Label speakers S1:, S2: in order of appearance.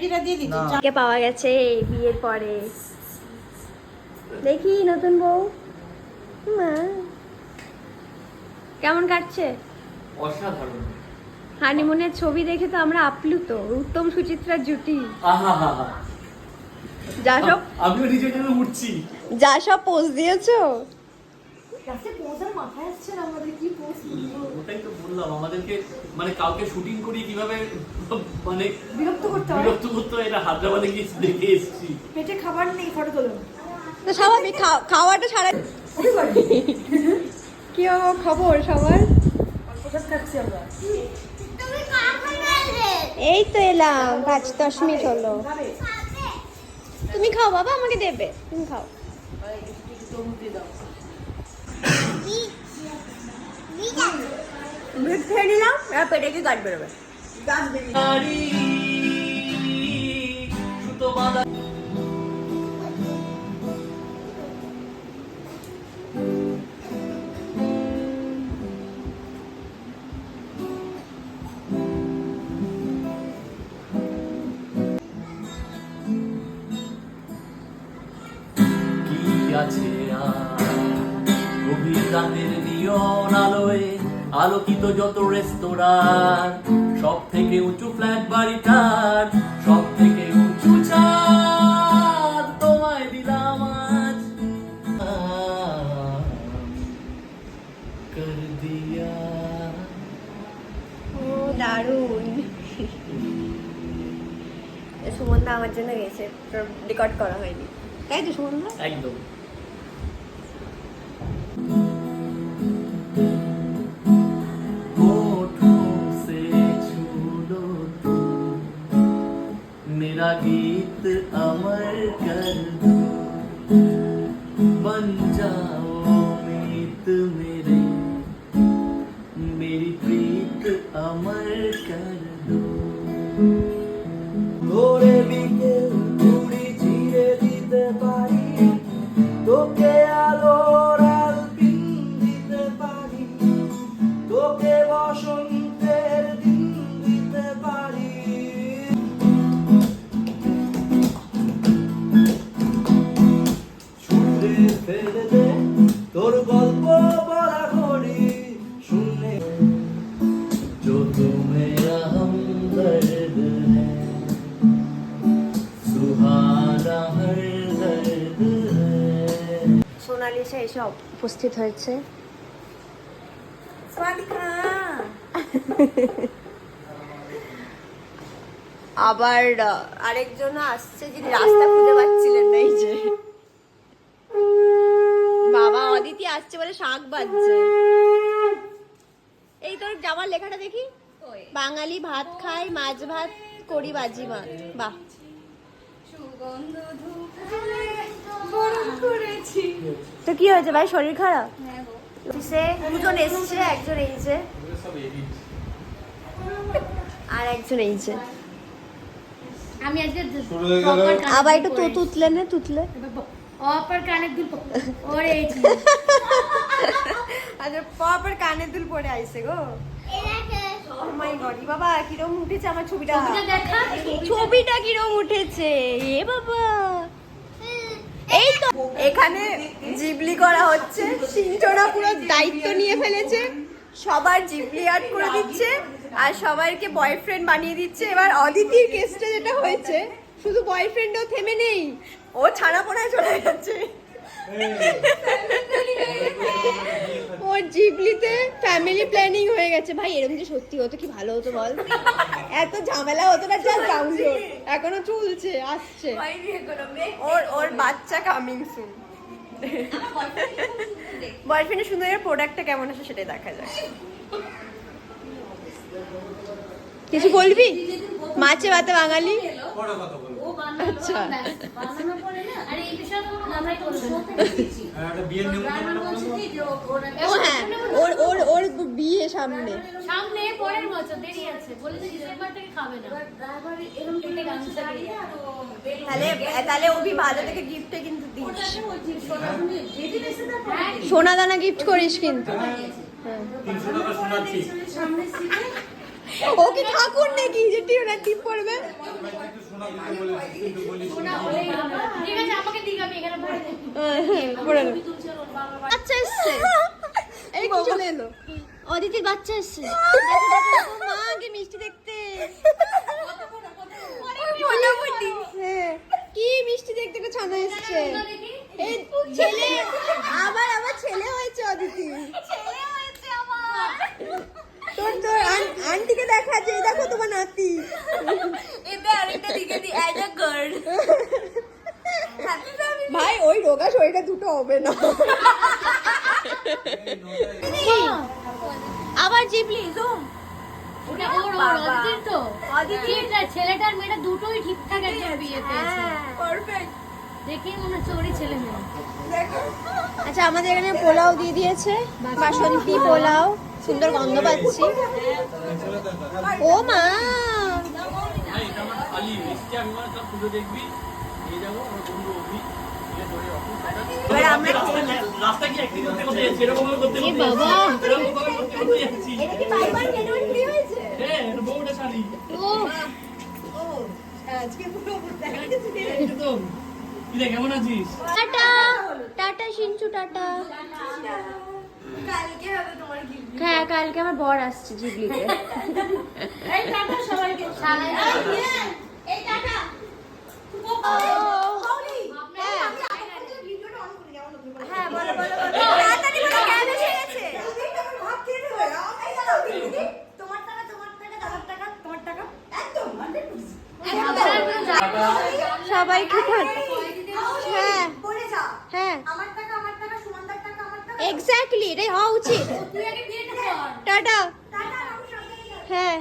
S1: সবজিটা দিয়ে দিচ্ছি
S2: কে পাওয়া গেছে বিয়ের পরে? দেখি নতুন বউ। মা। কেমন কাটছে?
S3: অসাধারণ।
S2: হানিমুনের ছবি দেখে তো আমরা আপ্লুত উত্তম সুচিত্রার জুটি। যা সব
S3: আমিও নিজের জন্য উঠছি।
S2: যা সব পোজ দিয়েছ?
S3: ওটাই তো বললাম আমাদেরকে মানে কাউকে শুটিং করি কীভাবে মানে
S4: বিরক্ত করতে হয়
S3: বিরক্ত করতে হয় এটা হায়দ্রাবাদে গিয়ে দেখে এসেছি
S4: পেটে খাবার নেই ফটো তোলো
S2: তো স্বাভাবিক খাওয়াটা সারা কি খবর সবার
S4: আমরা
S2: এই তো এলাম পাঁচ দশ মিনিট হলো তুমি খাও বাবা আমাকে দেবে তুমি খাও ভিড় খেয়ে নিলাম এবার পেটে কি গাছ বেরোবে
S3: নারী, সুতো রাতের নিয়ন আলোয় আলোকিত যত রেস্তোরাঁ সব থেকে উঁচু ফ্ল্যাট বাড়িটার সব থেকে উঁচু ছাদ তোমায় দিলাম আজ। কর দিয়া।
S2: ও দারুণ। সুমনদা আমার জন্য গেছে রেকর্ড করা হয়নি। তাই তো সুমনদা?
S3: একদম। मीत मेरे मेरी प्रीत अमर कर दो ভোরে বিকেল ঘুড়ি ঝিরে দিতে পারি তোকে
S2: সোনালিসা এসে উপস্থিত হয়েছে। আবার আরেকজন আসছে যিনি রাস্তা খুঁজে পাচ্ছিলেন না এই যে। বাবা অদিতি আসছে বলে শাক বাজছে। এই তোর জামার লেখাটা দেখি? বাঙালি ভাত খাই মাছ ভাত করি বাজি মাছ বাহ। তো কি হয়েছে ভাই? শরীর খারাপ? সে দুজন এসছে একজন এইছে আর একজন এইছে
S5: আমি আজকে
S2: আবার একটু তো তুতলে নে তুতলে।
S5: অপার কানের দুল ওরে এই
S2: আচ্ছা পর কানে দুল পরে আইছে গো। বাবা কিরম উঠেছে আমার ছবিটা। ছবিটা কিরম উঠেছে এ বাবা। এই এখানে জিবলি করা হচ্ছে। সিঞ্চনা পুরো দায়িত্ব নিয়ে ফেলেছে। সবার জিবলি আর্ট করে দিচ্ছে আর সবাইকে বয়ফ্রেন্ড বানিয়ে দিচ্ছে। এবার অদিতির কেসটা যেটা হয়েছে, শুধু বয়ফ্রেন্ডও থেমে নেই। ও ছাড়া পড়ায় চলে ও জিবলিতে ফ্যামিলি প্ল্যানিং হয়ে গেছে। ভাই এরকম যে সত্যি হতো কি ভালো হতো বল? এত ঝামেলা হতো না জাস্ট ডাউনলোড এখনও চলছে আসছে। ওর ওর বাচ্চা কামিং সুন বয়ফ্রেন্ডের সুন্দরের প্রোডাক্টটা কেমন আছে সেটাই দেখা যাক। কিছু বলবি? মাছে ভাতে বাঙালি?
S5: বানানো
S2: আচ্ছা।
S5: ও-
S2: হ্যাঁ ওর ওর ওর বিয়ে সামনে।
S5: সামনে পরের বছর দেরি আছে। বলেছে ডিসেম্বর থেকে খাবে না। এরকম কেটে গামছা দিয়ে।
S2: তাহলে তাহলে অভি ভালো থেকে গিফটে কিন্তু দিস।
S5: হ্যাঁ,
S2: সোনা দানা। গিফট করিস কিন্তু। ও কি ঠাকুর নাকি? যে টিউনার টিপ পড়বে? বাচ্চা এসছে। এই কি চলে এলো। অদিতির বাচ্চা এসছে। দেখো দেখো দেখো, মা কি মিষ্টি দেখতে মোটামুটি হ্যাঁ কি মিষ্টি দেখতে একটা ছানা এসছে
S5: ওটা দেখি।
S2: এই ছেলে আবার আবার ছেলে হয়েছে অদিতি তোর তোর আন- আন্টিকে দেখাচ্ছে এই দেখো তোমার নাতি। এতে আরেকটা দিকে দি অ্যাজ আ গার্ল ভাই ওই রোগা শরীরটা দুটো হবে না। আবার জিবলি জুম
S5: ওটা ওর ওর অদিতির তো। অদিতির ছেলেটা আর মেয়েটা দুটোই ঠিকঠাক একদম বিয়ে পেয়েছে
S2: পারফেক্ট
S5: দেখেই মনে হচ্ছে ওরই ছেলে মেয়ে।
S2: আচ্ছা আমাদের এখানে পোলাও দিয়ে দিয়েছে। বাসন্তী পোলাও। সুন্দর গন্ধ পাচ্ছি। ও মা!
S3: হ্যাঁ কেমন আছিস?
S2: টাটা! টাটা সিনচু টাটা। কালকে হবে তোমার গিফট হ্যাঁ কালকে আমার বর আসছে জিবলিতে
S5: এই টাটা সবাইকে। শালায়
S2: এই টাটা হ্যাঁ। বলো বলো বলো। তাড়াতাড়ি বলো ক্যাব এসে গেছে? তোমার টাকা তোমার টাকা দাদার টাকা তোমার টাকা। একদম সবাই কি হ্যাঁ হ্যাঁ।
S4: আমার টাকা আমার টাকা সুমন্দার টাকা আমার টাকা
S2: এক্স্যাক্টলি এটাই হওয়া উচিত। টাটা। হ্যাঁ।